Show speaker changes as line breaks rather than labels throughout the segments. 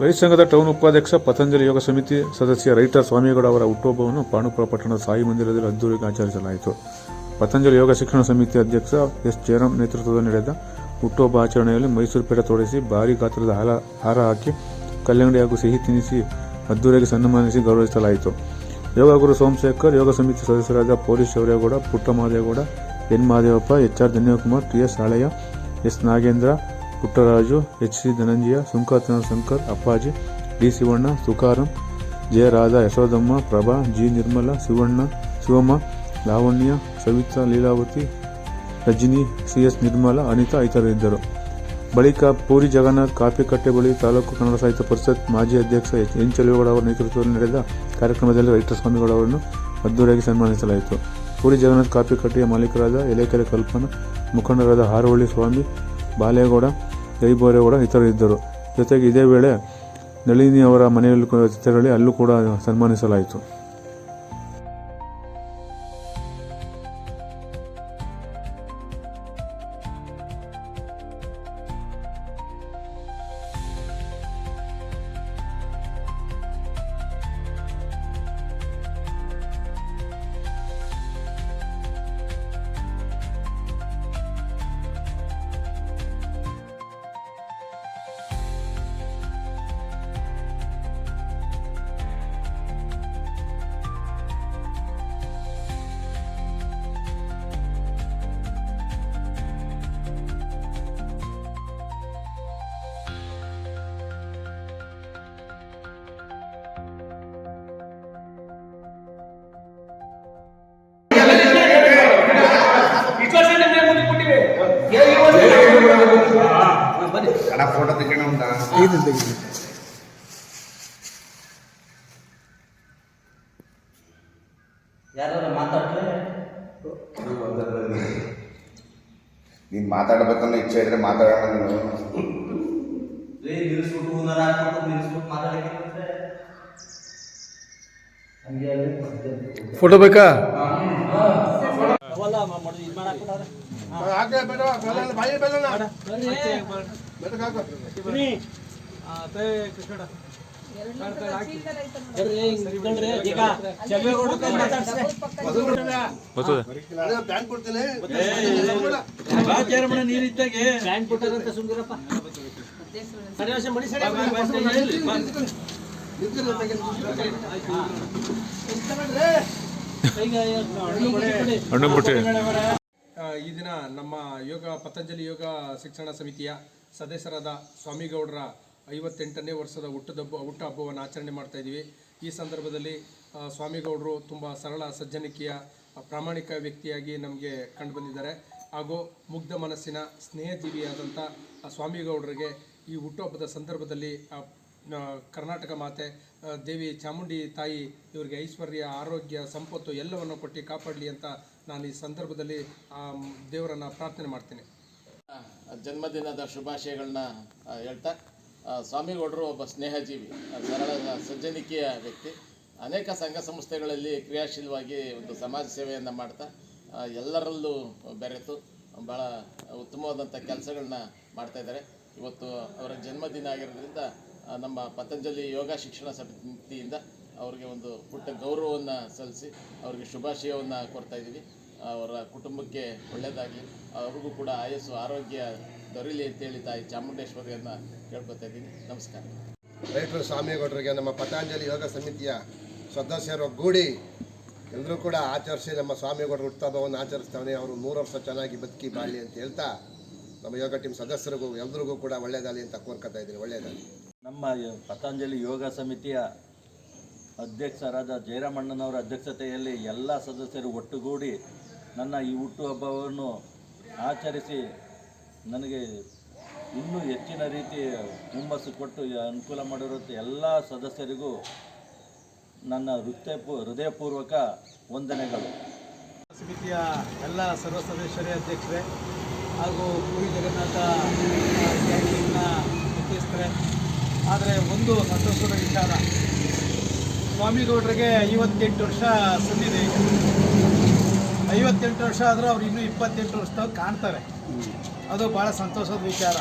ರೈತ ಸಂಘದ ಟೌನ್ ಉಪಾಧ್ಯಕ್ಷ ಪತಂಜಲಿ ಯೋಗ ಸಮಿತಿ ಸದಸ್ಯ ರೈತ ಸ್ವಾಮಿಗೌಡ ಅವರ ಹುಟ್ಟುಹಬ್ಬವನ್ನು ಪಾಂಡುಪುರ ಪಟ್ಟಣದ ಸಾಯಿ ಮಂದಿರದಲ್ಲಿ ಅದ್ದೂರಿಗೆ ಆಚರಿಸಲಾಯಿತು. ಪತಂಜಲಿ ಯೋಗ ಶಿಕ್ಷಣ ಸಮಿತಿ ಅಧ್ಯಕ್ಷ ಎಸ್ ಜಯರಾಮ್ ನೇತೃತ್ವದಲ್ಲಿ ನಡೆದ ಹುಟ್ಟುಹಬ್ಬ ಆಚರಣೆಯಲ್ಲಿ ಮೈಸೂರು ಪೇಟ ತೋಡಿಸಿ ಭಾರಿ ಗಾತ್ರದ ಹಾಲ ಹಾರ ಹಾಕಿ ಕಲ್ಲಂಗಡಿ ಹಾಗೂ ಸಿಹಿ ತಿನ್ನಿಸಿ ಅದ್ದೂರಿಗೆ ಸನ್ಮಾನಿಸಿ ಗೌರವಿಸಲಾಯಿತು. ಯೋಗ ಗುರು ಸೋಮಶೇಖರ್, ಯೋಗ ಸಮಿತಿ ಸದಸ್ಯರಾದ police Shauryagowda Putta Mahadevagowda N Mahadevappa, H R Dhanyakumar T S ಹಾಳೆಯ S Nagendra Puttaraju, H C Dhananjaya ಸುಂಕತನ Shankar, Appaji, D Shivanna Tukaram Jayaradha Yashodamma Prabha, G Nirmala, Shivanna, Shivamma, Lavanya, Savitha, Leelavathi, Rajini, C S Nirmala, Anitha ಇತರರಿದ್ದರು. ಬಳಿಕ ಪೂರಿ ಜಗನ್ನಾಥ್ ಕಾಪಿಕಟ್ಟೆ ಬಳಿ ತಾಲೂಕು ಕನ್ನಡ ಸಾಹಿತ್ಯ ಪರಿಷತ್ ಮಾಜಿ ಅಧ್ಯಕ್ಷ H N ಅವರ ನೇತೃತ್ವದಲ್ಲಿ ನಡೆದ ಕಾರ್ಯಕ್ರಮದಲ್ಲಿ ರೈತ ಸ್ವಾಮಿಗಳು ಅವರನ್ನು ಅದ್ದೂರಿಯಾಗಿ ಸನ್ಮಾನಿಸಲಾಯಿತು. ಪೂರಿ ಜಗನ್ನಾಥ್ ಕಾಪಿಕಟ್ಟೆಯ ಮಾಲೀಕರಾದ ಎಲೆಕೆರೆ ಕಲ್ಪನಾ, ಮುಖಂಡರಾದ ಹಾರವಳ್ಳಿ ಸ್ವಾಮಿ, ಬಾಲೇಗೌಡ ಜೈಬೋರೇಗೌಡ ಇತರರಿದ್ದರು ಜೊತೆಗೆ ಇದೇ ವೇಳೆ ನಳಿನಿ ಅವರ ಮನೆಯಲ್ಲಿ ತೆರಳಿ ಅಲ್ಲೂ ಕೂಡ ಸನ್ಮಾನಿಸಲಾಯಿತು.
ಅಣ್ಣ ಫೋಟೋ ತೆಗೋಣ ಉಂಟಾ
ಯಾರು ಮಾತಾಡ್ರೆ
ನೀನ್ ಮಾತಾಡ್ಬೇಕನ್ನೋ ಇಚ್ಛೆ ಇದ್ರೆ ಮಾತಾಡೋಣ
ನಿಲ್ಲಿಸ್ಬಿಟ್ಟು ಹೂನಾರ ನಿಲ್ಲಿಸ್ಬಿಟ್ಟು ಮಾತಾಡಕ್ಕೆ
ಫೋಟೋ ಬೇಕಾ?
ಅವಲ್ಲ ಬೇಡ ಬಾಯಿ ಮಾಡಾಕ್ಬಿಟ್ಟಾರೆ ನೀರಿದ್ದಾಗೆ ಕೊಟ್ಟಾರಂತ ಸುಂದರಪ್ಪ.
ಈ ದಿನ ನಮ್ಮ ಯೋಗ ಪತಂಜಲಿ ಯೋಗ ಶಿಕ್ಷಣ ಸಮಿತಿಯ ಸದಸ್ಯರಾದ ಸ್ವಾಮಿಗೌಡರ ಐವತ್ತೆಂಟನೇ ವರ್ಷದ ಹುಟ್ಟದಬ್ಬ ಹುಟ್ಟು ಹಬ್ಬವನ್ನು ಆಚರಣೆ ಮಾಡ್ತಾ ಇದ್ದೀವಿ. ಈ ಸಂದರ್ಭದಲ್ಲಿ ಸ್ವಾಮಿಗೌಡರು ತುಂಬ ಸರಳ, ಸಜ್ಜನಿಕೆಯ ಪ್ರಾಮಾಣಿಕ ವ್ಯಕ್ತಿಯಾಗಿ ನಮಗೆ ಕಂಡುಬಂದಿದ್ದಾರೆ. ಹಾಗೂ ಮುಗ್ಧ ಮನಸ್ಸಿನ ಸ್ನೇಹಜೀವಿಯಾದಂಥ ಸ್ವಾಮಿಗೌಡರಿಗೆ ಈ ಹುಟ್ಟುಹಬ್ಬದ ಸಂದರ್ಭದಲ್ಲಿ ಕರ್ನಾಟಕ ಮಾತೆ ದೇವಿ ಚಾಮುಂಡಿ ತಾಯಿ ಇವರಿಗೆ ಐಶ್ವರ್ಯ, ಆರೋಗ್ಯ, ಸಂಪತ್ತು ಎಲ್ಲವನ್ನು ಕೊಟ್ಟು ಕಾಪಾಡಲಿ ಅಂತ ನಾನು ಈ ಸಂದರ್ಭದಲ್ಲಿ ದೇವರನ್ನು ಪ್ರಾರ್ಥನೆ ಮಾಡ್ತೀನಿ.
ಜನ್ಮದಿನದ ಶುಭಾಶಯಗಳನ್ನ ಹೇಳ್ತಾ ಸ್ವಾಮಿಗೌಡರು ಒಬ್ಬ ಸ್ನೇಹಜೀವಿ ಸರಳ ಸಜ್ಜನಿಕೆಯ ವ್ಯಕ್ತಿ. ಅನೇಕ ಸಂಘ ಸಂಸ್ಥೆಗಳಲ್ಲಿ ಕ್ರಿಯಾಶೀಲವಾಗಿ ಒಂದು ಸಮಾಜ ಸೇವೆಯನ್ನು ಮಾಡ್ತಾ ಎಲ್ಲರಲ್ಲೂ ಬೆರೆತು ಭಾಳ ಉತ್ತಮವಾದಂಥ ಕೆಲಸಗಳನ್ನ ಮಾಡ್ತಾ ಇದ್ದಾರೆ. ಇವತ್ತು ಅವರ ಜನ್ಮದಿನ ಆಗಿರೋದ್ರಿಂದ ನಮ್ಮ ಪತಂಜಲಿ ಯೋಗ ಶಿಕ್ಷಣ ಸಮಿತಿಯಿಂದ ಅವರಿಗೆ ಒಂದು ಪುಟ್ಟ ಗೌರವವನ್ನು ಸಲ್ಲಿಸಿ, ಅವರಿಗೆ ಶುಭಾಶಯವನ್ನು ಕೊಡ್ತಾ ಇದ್ದೀವಿ. ಅವರ ಕುಟುಂಬಕ್ಕೆ ಒಳ್ಳೆಯದಾಗಲಿ ಅವ್ರಿಗೂ ಕೂಡ ಆಯಸ್ಸು ಆರೋಗ್ಯ ದೊರೀಲಿ ಅಂತೇಳಿ ತಾಯಿ ಚಾಮುಂಡೇಶ್ವರಿಯನ್ನು ಕೇಳ್ಕೊತಾ ಇದ್ದೀನಿ. ನಮಸ್ಕಾರ.
ರೈತರು ಸ್ವಾಮಿಗೌಡರಿಗೆ ನಮ್ಮ ಪತಂಜಲಿ ಯೋಗ ಸಮಿತಿಯ ಸದಸ್ಯರು ಒಗ್ಗೂಡಿ ಎಲ್ಲರೂ ಕೂಡ ಆಚರಿಸಿ ನಮ್ಮ ಸ್ವಾಮಿಗೌಡರು ಹುಟ್ಟುಹಬ್ಬವನ್ನು ಆಚರಿಸ್ತಾವೆ ಅವರು ನೂರು ವರ್ಷ ಚೆನ್ನಾಗಿ ಬದುಕಿ ಬಾಳಿ ಅಂತ ಹೇಳ್ತಾ ನಮ್ಮ ಯೋಗ ಟೀಮ್ ಸದಸ್ಯರಿಗೂ ಎಲ್ರಿಗೂ ಕೂಡ ಒಳ್ಳೆಯದಾಗಲಿ ಅಂತ ಕೋರ್ಕೊತಾ ಇದ್ದೀನಿ. ಒಳ್ಳೆಯದಾಗಲಿ
ನಮ್ಮ ಪತಾಂಜಲಿ ಪತಂಜಲಿ ಯೋಗ ಸಮಿತಿಯ ಅಧ್ಯಕ್ಷರಾದ ಜಯರಾಮಣ್ಣನವರ ಅಧ್ಯಕ್ಷತೆಯಲ್ಲಿ ಎಲ್ಲ ಸದಸ್ಯರು ಒಟ್ಟುಗೂಡಿ ನನ್ನ ಈ ಹುಟ್ಟುಹಬ್ಬವನ್ನು ಆಚರಿಸಿ ನನಗೆ ಇನ್ನೂ ಹೆಚ್ಚಿನ ರೀತಿ ಹುಮ್ಮಸ್ಸು ಕೊಟ್ಟು ಅನುಕೂಲ ಮಾಡಿರುವಂಥ ಎಲ್ಲ ಸದಸ್ಯರಿಗೂ ನನ್ನ ಹೃದಯಪೂ, ಹೃದಯಪೂರ್ವಕ ವಂದನೆಗಳು.
ಸಮಿತಿಯ ಎಲ್ಲ ಸರ್ವ ಸದಸ್ಯರೇ, ಅಧ್ಯಕ್ಷರೇ ಹಾಗೂ ಪೂರಿ ಜಗನ್ನಾಥ ಕ್ಯಾಂಟೀನ್ನ ಮುಖ್ಯಸ್ಥರೇ, ಆದರೆ ಒಂದು ಸಂತೋಷದ ವಿಚಾರ. ಸ್ವಾಮಿಗೌಡರಿಗೆ ಐವತ್ತೆಂಟು ವರ್ಷ ಸಂದಿದೆ ಐವತ್ತೆಂಟು ವರ್ಷ ಆದರೂ ಅವ್ರು ಇನ್ನೂ ಇಪ್ಪತ್ತೆಂಟು ವರ್ಷದಾಗ ಕಾಣ್ತಾರೆ. ಅದು ಭಾಳ ಸಂತೋಷದ ವಿಚಾರ.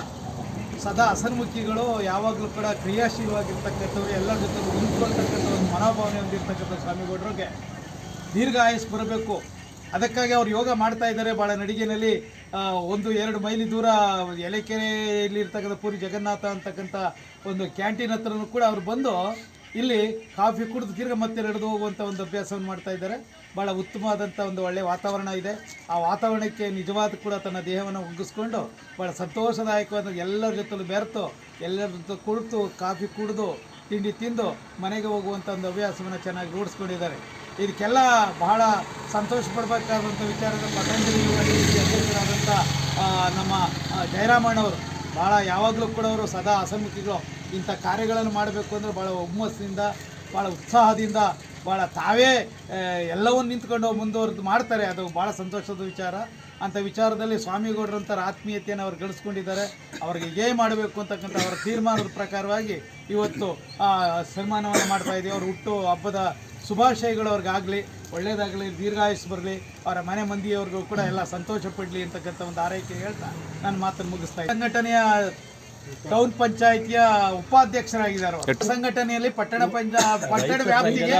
ಸದಾ ಹಸನ್ಮುಖಿಗಳು ಯಾವಾಗಲೂ ಕೂಡ ಕ್ರಿಯಾಶೀಲವಾಗಿರ್ತಕ್ಕಂಥವ್ರು, ಎಲ್ಲರ ಜೊತೆ ನಿಂತ್ಕೊಳ್ತಕ್ಕಂಥ ಒಂದು ಮನೋಭಾವನೆ ಹೊಂದಿರ್ತಕ್ಕಂಥ ಸ್ವಾಮಿಗೌಡ್ರಿಗೆ ದೀರ್ಘ ಆಯಸ್ಸು ಬರಬೇಕು ಅದಕ್ಕಾಗಿ ಅವ್ರು ಯೋಗ ಮಾಡ್ತಾ ಇದ್ದಾರೆ ಭಾಳ ನಡಿಗೆನಲ್ಲಿ. ಒಂದು ಎರಡು ಮೈಲಿ ದೂರ ಎಲೆಕೆರೆಯಲ್ಲಿ ಇರ್ತಕ್ಕಂಥ ಪೂರಿ ಜಗನ್ನಾಥ ಅಂತಕ್ಕಂಥ ಒಂದು ಕ್ಯಾಂಟೀನ್ ಹತ್ರನೂ ಕೂಡ ಅವ್ರು ಬಂದು ಇಲ್ಲಿ ಕಾಫಿ ಕುಡಿದು ತಿರ್ಗ ಮತ್ತೆ ನಡೆದು ಹೋಗುವಂಥ ಒಂದು ಅಭ್ಯಾಸವನ್ನು ಮಾಡ್ತಾ ಇದ್ದಾರೆ. ಭಾಳ ಉತ್ತಮವಾದಂಥ ಒಂದು ಒಳ್ಳೆಯ ವಾತಾವರಣ ಇದೆ. ಆ ವಾತಾವರಣಕ್ಕೆ ನಿಜವಾದ ಕೂಡ ತನ್ನ ದೇಹವನ್ನು ಒಗ್ಗಿಸ್ಕೊಂಡು ಭಾಳ ಸಂತೋಷದಾಯಕವಾದ ಎಲ್ಲರ ಜೊತೆಲೂ ಬೆರೆತು, ಎಲ್ಲರ ಜೊತೆ ಕುಳಿತು, ಕಾಫಿ ಕುಡಿದು, ತಿಂಡಿ ತಿಂದು ಮನೆಗೆ ಹೋಗುವಂಥ ಒಂದು ಹವ್ಯಾಸವನ್ನು ಚೆನ್ನಾಗಿ ರೂಢಿಸ್ಕೊಂಡಿದ್ದಾರೆ. ಇದಕ್ಕೆಲ್ಲ ಬಹಳ ಸಂತೋಷ ಪಡಬೇಕಾದಂಥ ವಿಚಾರದ ಪತಂಜಲಿ ಅಧ್ಯಕ್ಷರಾದಂಥ ನಮ್ಮ ಜಯರಾಮಣ್ಣವರು ಭಾಳ ಯಾವಾಗಲೂ ಕೂಡ ಅವರು ಸದಾ ಹಸನ್ಮುಖಿಗಳು ಇಂಥ ಕಾರ್ಯಗಳನ್ನು ಮಾಡಬೇಕು ಅಂದರೆ ಭಾಳ ಹುಮ್ಮಸ್ಸಿನಿಂದ ಭಾಳ ಉತ್ಸಾಹದಿಂದ ಭಾಳ ತಾವೇ ಎಲ್ಲವನ್ನು ನಿಂತ್ಕೊಂಡು ಮುಂದುವರೆದು ಮಾಡ್ತಾರೆ. ಅದು ಭಾಳ ಸಂತೋಷದ ವಿಚಾರ. ಅಂತ ವಿಚಾರದಲ್ಲಿ ಸ್ವಾಮಿಗೌಡರಂಥರ ಆತ್ಮೀಯತೆಯನ್ನು ಅವ್ರು ಗಳಿಸ್ಕೊಂಡಿದ್ದಾರೆ. ಅವ್ರಿಗೆ ಏನು ಮಾಡಬೇಕು ಅಂತಕ್ಕಂಥ ಅವರ ತೀರ್ಮಾನದ ಪ್ರಕಾರವಾಗಿ ಇವತ್ತು ಸನ್ಮಾನವನ್ನು ಮಾಡ್ತಾ ಇದ್ದೀವಿ ಅವ್ರ ಹುಟ್ಟು ಹಬ್ಬದ ಶುಭಾಶಯಗಳು ಅವ್ರಿಗಾಗಲಿ ಒಳ್ಳೇದಾಗಲಿ ದೀರ್ಘಾಯುಸ್ ಬರಲಿ, ಅವರ ಮನೆ ಮಂದಿಯವ್ರಿಗೂ ಕೂಡ ಎಲ್ಲ ಸಂತೋಷ ಪಡಲಿ ಅಂತಕ್ಕಂಥ ಒಂದು ಆರೈಕೆ ಹೇಳ್ತಾ ನನ್ನ ಮಾತನ್ನು ಮುಗಿಸ್ತಾ ಸಂಘಟನೆಯ ಟೌನ್ ಪಂಚಾಯಿತಿಯ ಉಪಾಧ್ಯಕ್ಷರಾಗಿದ್ದಾರೆ. ಸಂಘಟನೆಯಲ್ಲಿ ಪಟ್ಟಣ ಪಂಚ ಪಟ್ಟಣ ವ್ಯಾಪ್ತಿಗೆ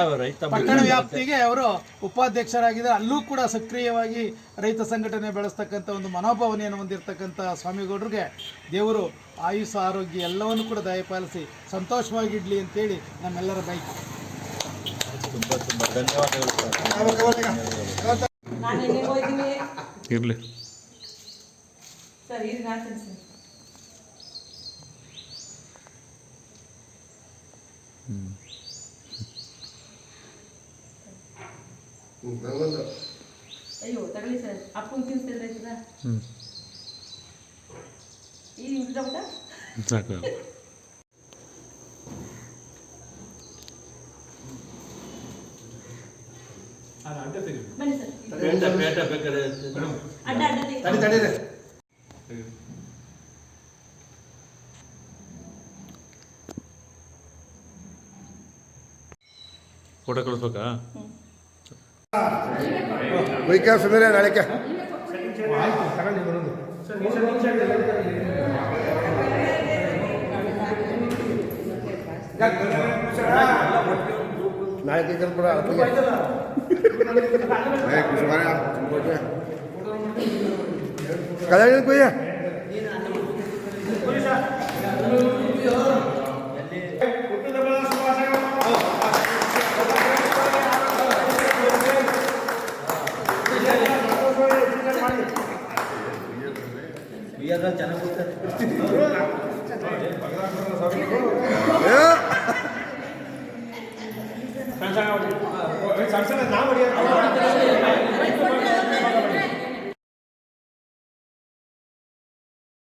ಪಟ್ಟಣ ವ್ಯಾಪ್ತಿಗೆ ಅವರು ಉಪಾಧ್ಯಕ್ಷರಾಗಿದ್ದಾರೆ. ಅಲ್ಲೂ ಕೂಡ ಸಕ್ರಿಯವಾಗಿ ರೈತ ಸಂಘಟನೆ ಬೆಳೆಸ್ತಕ್ಕಂಥ ಒಂದು ಮನೋಭಾವನೆಯನ್ನು ಹೊಂದಿರತಕ್ಕಂಥ ಸ್ವಾಮಿಗೌಡರಿಗೆ ದೇವರು ಆಯುಷ ಆರೋಗ್ಯ ಎಲ್ಲವನ್ನು ಕೂಡ ದಯಪಾಲಿಸಿ ಸಂತೋಷವಾಗಿಡ್ಲಿ ಅಂತೇಳಿ ನಮ್ಮೆಲ್ಲರ ಬೈಕ್.
ತುಂಬ ತುಂಬ ಧನ್ಯವಾದಗಳು
ಇರಲಿ.
ಸರ್ ಈಗ ಹಾಕ್ತೀನಿ ಸರ್ ಅಯ್ಯೋ ತಗೊಳ್ಳಿ ಸರ್ ಅಪ್ಪನ ತಿನ್ಸ್ತಿದ್ರೆ ಆಯ್ತದ
ಹ್ಞೂ
ಈಗ ಇಟ್ಕೊಬಿಟ್ಟ
ಸಾಕು
ಬನ್ನಿ ಸರ್
ಪೇಟ ಪೇಟ ಬೇಕಾದ್ರೆ
ಅಡ್ಡ ಅಡ್ಡ ತೆಗಿ.
ಫೋಟೋ ಕಳಿಸ್ಬೇಕಾ
ವೈಕ ಸುಂದರ ನಾಳೆಕ ನಾಳೆ ಕೂಡ
ಏ ಕುಸುಮಾರ ತುಂಬೋಕೆ
ಕಲ್ಯಾಣ ಕೊಯ್ಯ
సంసారం నా